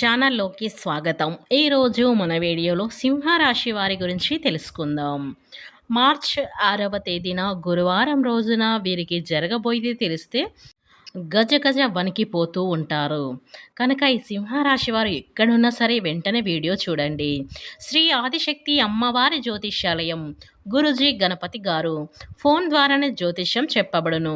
ఛానల్లోకి స్వాగతం. ఈరోజు మన వీడియోలో సింహరాశి వారి గురించి తెలుసుకుందాం. మార్చ్ ఆరవ తేదీన గురువారం రోజున వీరికి జరగబోయేది తెలిస్తే గజ గజ వణికిపోతూ ఉంటారు. కనుక ఈ సింహరాశి వారు ఎక్కడున్నా సరే వెంటనే వీడియో చూడండి. శ్రీ ఆదిశక్తి అమ్మవారి జ్యోతిష్యాలయం గురుజీ గణపతి గారు. ఫోన్ ద్వారానే జ్యోతిష్యం చెప్పబడును.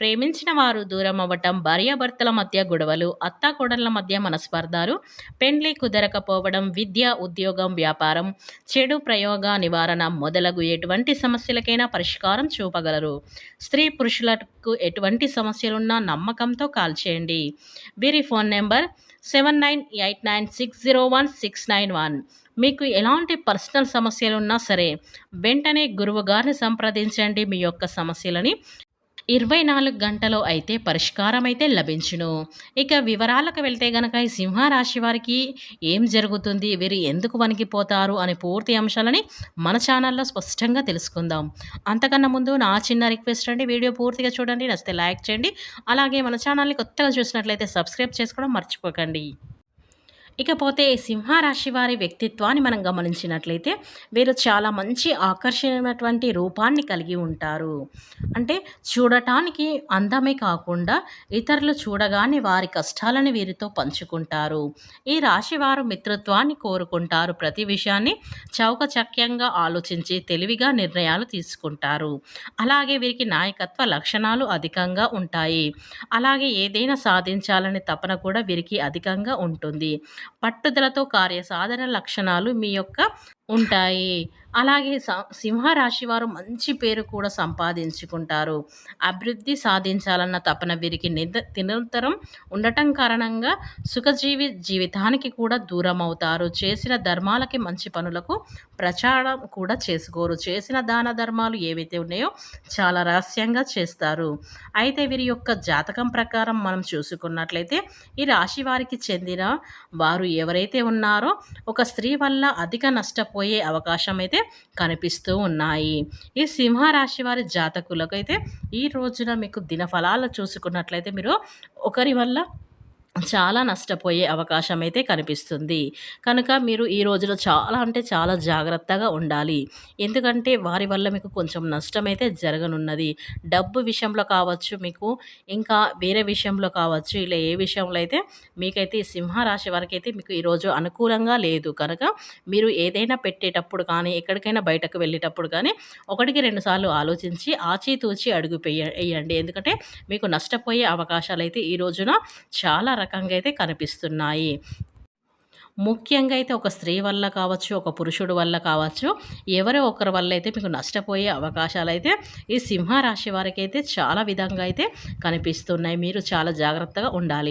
ప్రేమించిన వారు దూరం అవ్వటం భార్యాభర్తల మధ్య గొడవలు అత్తాకోడళ్ళ మధ్య మనస్పర్ధాలు పెండ్లి కుదరకపోవడం విద్య ఉద్యోగం వ్యాపారం చెడు ప్రయోగ నివారణ మొదలగు ఎటువంటి సమస్యలకైనా పరిష్కారం చూపగలరు. స్త్రీ పురుషులకు ఎటువంటి సమస్యలున్నా నమ్మకంతో కాల్ చేయండి. వీరి phone number seven nine eight nine six zero one six nine one మీకు ఎలాంటి పర్సనల్ సమస్యలు ఉన్నా సరే వెంటనే గురువు గారిని సంప్రదించండి మీ యొక్క సమస్యలని. ఇరవై నాలుగు గంటలో అయితే పరిష్కారం అయితే లభించును. ఇక వివరాలకు వెళ్తే గనక ఈ సింహరాశి వారికి ఏం జరుగుతుంది? వీరు ఎందుకు వణికిపోతారు? అనే పూర్తి అంశాలని మన ఛానల్లో స్పష్టంగా తెలుసుకుందాం. అంతకన్నా ముందు నా చిన్న రిక్వెస్ట్ అండి. వీడియో పూర్తిగా చూడండి. నచ్చితే లైక్ చేయండి. అలాగే మన ఛానల్ని కొత్తగా చూసినట్లయితే సబ్స్క్రైబ్ చేసుకోవడం మర్చిపోకండి. ఇకపోతే సింహరాశి వారి వ్యక్తిత్వాన్ని మనం గమనించినట్లయితే వీరు చాలా మంచి ఆకర్షణమైనటువంటి రూపాన్ని కలిగి ఉంటారు. అంటే చూడటానికి అందమే కాకుండా ఇతరులు చూడగానే వారి కష్టాలను వీరితో పంచుకుంటారు. ఈ రాశి వారు మిత్రత్వాన్ని కోరుకుంటారు. ప్రతి విషయాన్ని చౌకచక్యంగా ఆలోచించి తెలివిగా నిర్ణయాలు తీసుకుంటారు. అలాగే వీరికి నాయకత్వ లక్షణాలు అధికంగా ఉంటాయి. అలాగే ఏదైనా సాధించాలనే తపన కూడా వీరికి అధికంగా ఉంటుంది. పట్టుదలతో కార్యసాధన లక్షణాలు మీ యొక్క ఉంటాయి. అలాగే సింహరాశి వారు మంచి పేరు కూడా సంపాదించుకుంటారు. అభివృద్ధి సాధించాలన్న తపన వీరికి నిరంతరం ఉండటం కారణంగా సుఖజీవి జీవితానికి కూడా దూరం అవుతారు చేసిన ధర్మాలకి మంచి పనులకు ప్రచారం కూడా చేసుకోరు. చేసిన దాన ధర్మాలు ఏవైతే ఉన్నాయో చాలా రహస్యంగా చేస్తారు. అయితే వీరి యొక్క జాతకం ప్రకారం మనం చూసుకున్నట్లయితే ఈ రాశి వారికి చెందిన వారు ఎవరైతే ఉన్నారో ఒక స్త్రీ వల్ల అధిక పోయే అవకాశం అయితే కనిపిస్తూ ఉన్నాయి. ఈ సింహరాశి వారి జాతకులకు అయితే ఈ రోజున మీకు దినఫలాలు చూసుకున్నట్లయితే మీరు ఒకరి వల్ల చాలా నష్టపోయే అవకాశం అయితే కనిపిస్తుంది. కనుక మీరు ఈ రోజులో చాలా అంటే చాలా జాగ్రత్తగా ఉండాలి. ఎందుకంటే వారి వల్ల మీకు కొంచెం నష్టం అయితే జరగనున్నది. డబ్బు విషయంలో కావచ్చు మీకు ఇంకా వేరే విషయంలో కావచ్చు ఇలా ఏ విషయంలో అయితే మీకైతే సింహరాశి వారికి అయితే మీకు ఈరోజు అనుకూలంగా లేదు. కనుక మీరు ఏదైనా పెట్టేటప్పుడు కానీ ఎక్కడికైనా బయటకు వెళ్ళేటప్పుడు కానీ ఒకటికి రెండు సార్లు ఆలోచించి ఆచితూచి అడుగు వేయండి. ఎందుకంటే మీకు నష్టపోయే అవకాశాలు అయితే ఈ రోజున చాలా రకంగా అయితే కనిపిస్తున్నాయి. ముఖ్యంగా అయితే ఒక స్త్రీ వల్ల కావచ్చు ఒక పురుషుడు వల్ల కావచ్చు ఎవరో ఒకరి వల్ల అయితే మీకు నష్టపోయే అవకాశాలు అయితే ఈ సింహరాశి వారికి అయితే చాలా విధంగా అయితే కనిపిస్తున్నాయి. మీరు చాలా జాగ్రత్తగా ఉండాలి.